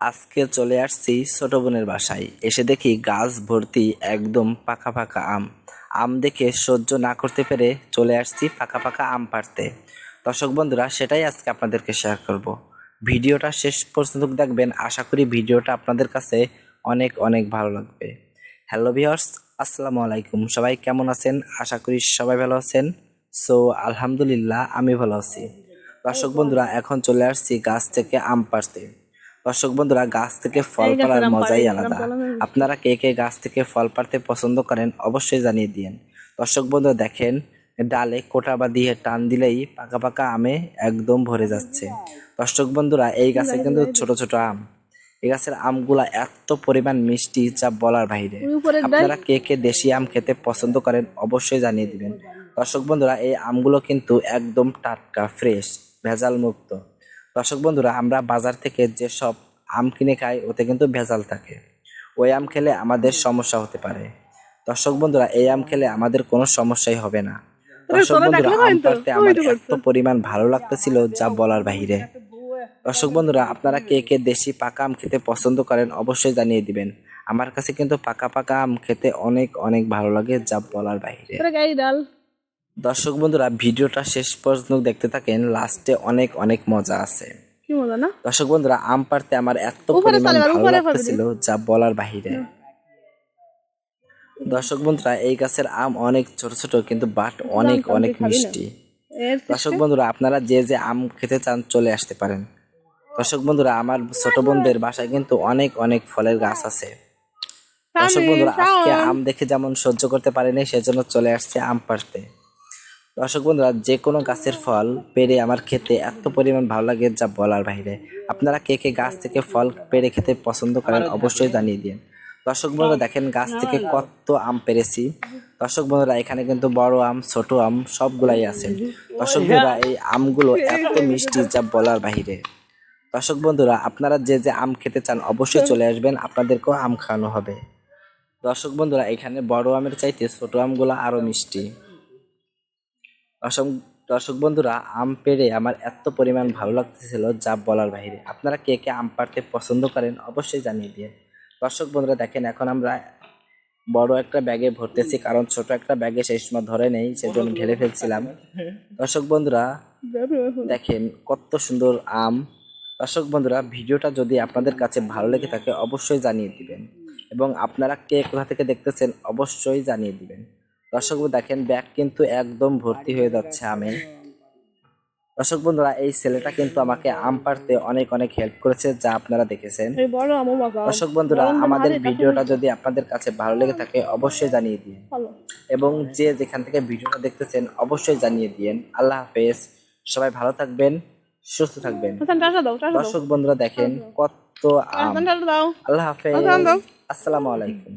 আজকে চলে আসছি ছোট বোনের বাসায়। এসে দেখি গাছ ভর্তি একদম পাকা পাকা আম। আম দেখে সহ্য না করতে পেরে চলে আসছি পাকা পাকা আম পাড়তে। দর্শক বন্ধুরা, সেটাই আজকে আপনাদেরকে শেয়ার করব। ভিডিওটা শেষ পর্যন্ত দেখবেন। আশা করি ভিডিওটা আপনাদের কাছে অনেক অনেক ভালো লাগবে। হ্যালো ভিওর্স আসসালামু আলাইকুম। সবাই কেমন আছেন? আশা করি সবাই ভালো আছেন। সো আলহামদুলিল্লাহ, আমি ভালো আছি। দর্শক বন্ধুরা, এখন চলে আসছি গাছ থেকে আম পাড়তে। দর্শক বন্ধুরা গাছ থেকে ফল পাড়ার মজাই আলাদা। আপনারা কে কে গাছ থেকে ফল পাড়তে পছন্দ করেন অবশ্যই জানিয়ে দিন। দর্শক বন্ধুরা দেখেন ডালে কোটা বা দিয়ে টান দিলেই পাকা পাকা আমে একদম ভরে যাচ্ছে। দর্শক বন্ধুরা এই গাছে কিন্তু ছোট ছোট আম। এই গাছের আমগুলা এত পরিমাণ মিষ্টি যা বলার বাইরে। আপনারা কে কে দেশি আম খেতে পছন্দ করেন অবশ্যই জানিয়ে দিবেন। দর্শক বন্ধুরা এই আমগুলো কিন্তু একদম টাটকা ফ্রেশ ভেজাল মুক্ত দর্শক বন্ধুরা আমরা বাজার থেকে যেসব আম কিনে খাই ওতে কিন্তু ভেজাল থাকে। ওই আম খেলে আমাদের সমস্যা হতে পারে। দর্শক বন্ধুরা এই আম খেলে আমাদের কোনো সমস্যাই হবে না। দর্শক বন্ধুরা আম পাড়তে আমার এত পরিমাণ ভালো লাগতেছিল যা বলার বাহিরে দর্শক বন্ধুরা আপনারা কে কে দেশি পাকা আম খেতে পছন্দ করেন অবশ্যই জানিয়ে দিবেন। আমার কাছে কিন্তু পাকা পাকা আম খেতে অনেক অনেক ভালো লাগে যা বলার বাইরে। দর্শক বন্ধুরা ভিডিওটা শেষ পর্যন্ত দেখতে থাকেন। লাস্টে অনেক অনেক মজা আছে। কি মজা না? দর্শক বন্ধুরা আম পাড়তে আমার এত পরিমাণ ভালো লাগতেছিল যা বলার বাহিরে। দর্শক বন্ধুরা এই গাছের আম অনেক ছোট ছোট কিন্তু বাট অনেক অনেক মিষ্টি। দর্শক বন্ধুরা আপনারা যে যে আম খেতে চান চলে আসতে পারেন। দর্শক বন্ধুরা আমার ছোট বোনদের বাসায় কিন্তু অনেক অনেক ফলের গাছ আছে। দর্শক বন্ধুরা আজকে আম দেখে যেমন সহ্য করতে পারেনি সেজন্য চলে আসছে আম পাড়তে। দর্শক বন্ধুরা, যে কোনো গাছের ফল পেরে আমার খেতে এত পরিমাণ ভালো লাগে যা বলার বাইরে। আপনারা কে কে গাছ থেকে ফল পেরে খেতে পছন্দ করেন অবশ্যই জানিয়ে দিন। দর্শক বন্ধুরা, দেখেন গাছ থেকে কত আম পেরেছি। দর্শক বন্ধুরা, এখানে কিন্তু বড় আম, ছোট আম সবগুলাই আছে। দর্শক বন্ধুরা, এই আমগুলো এত মিষ্টি যা বলার বাহিরে দর্শক বন্ধুরা, আপনারা যে যে আম খেতে চান অবশ্যই চলে আসবেন, আপনাদেরকেও আম খাওয়ানো হবে। দর্শক বন্ধুরা, এখানে বড় আমের চাইতে ছোট আমগুলো আরও মিষ্টি। দর্শক দর্শক বন্ধুরা, আম পেড়ে আমার এত পরিমাণ ভালো লাগতেছিল যা বলার বাইরে। আপনারা কে কে আম পাড়তে পছন্দ করেন অবশ্যই জানিয়ে দিন। দর্শক বন্ধুরা, দেখেন এখন আমরা বড় একটা ব্যাগে ভরতেছি, কারণ ছোট একটা ব্যাগে সেই সময় ধরে নেই, সেজন্য ঢেলে ফেলছিলাম। দর্শক বন্ধুরা, দেখেন কত সুন্দর আম। দর্শক বন্ধুরা, ভিডিওটা যদি আপনাদের কাছে ভালো লেগে থাকে, অবশ্যই জানিয়ে দিবেন। এবং আপনারা কে কোথা থেকে দেখতেছেন, অবশ্যই জানিয়ে দিবেন। দর্শক বন্ধু দেখেন ব্যাগ কিন্তু একদম ভর্তি হয়ে যাচ্ছে আমে দর্শক বন্ধুরা এই ছেলেটা কিন্তু আমাকে আম পাড়তে অনেক অনেক হেল্প করেছে যা আপনারা দেখেছেন। দর্শক বন্ধুরা আমাদের ভিডিওটা যদি আপনাদের কাছে ভালো লেগে থাকে অবশ্যই জানিয়ে দিন। এবং যে যেখান থেকে ভিডিওটা দেখতেছেন অবশ্যই জানিয়ে দিন আল্লাহ হাফেজ। সবাই ভালো থাকবেন সুস্থ থাকবেন। দর্শক বন্ধুরা দেখেন কত আম। আল্লাহ হাফেজ। আসসালামু আলাইকুম।